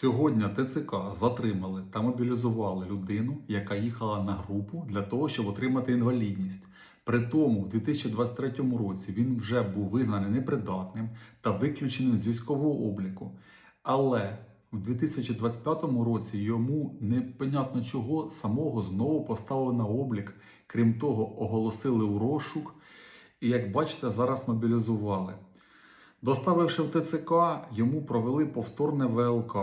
Сьогодні ТЦК затримали та мобілізували людину, яка їхала на групу для того, щоб отримати інвалідність. При тому, в 2023 році він вже був визнаний непридатним та виключеним з військового обліку. Але в 2025 році йому непонятно чого самого знову поставили на облік. Крім того, оголосили у розшук. І як бачите, зараз мобілізували. Доставивши в ТЦК, йому провели повторне ВЛК.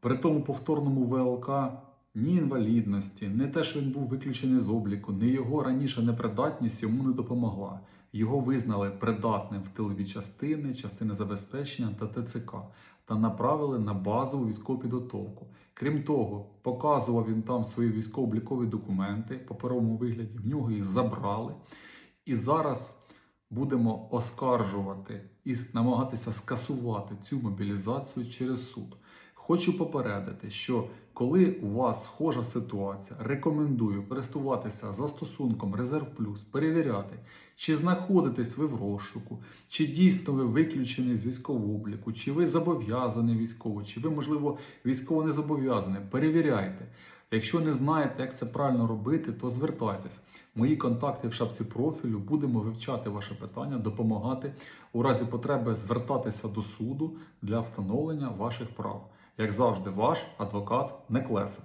При тому повторному ВЛК ні інвалідності, не те, що він був виключений з обліку, ні його раніше непридатність йому не допомогла. Його визнали придатним в тилові частини, частини забезпечення та ТЦК та направили на базову військову підготовку. Крім того, показував він там свої військово-облікові документи в паперовому вигляді, в нього їх забрали. І зараз будемо оскаржувати і намагатися скасувати цю мобілізацію через суд. Хочу попередити, що коли у вас схожа ситуація, рекомендую користуватися застосунком Резерв Плюс, перевіряти, чи знаходитесь ви в розшуку, чи дійсно ви виключений з військового обліку, чи ви зобов'язаний військово, чи ви, можливо, військово не зобов'язаний. Перевіряйте. Якщо не знаєте, як це правильно робити, то звертайтесь. Мої контакти в шапці профілю. Будемо вивчати ваше питання, допомагати у разі потреби звертатися до суду для встановлення ваших прав. Як завжди, ваш адвокат Неклеса.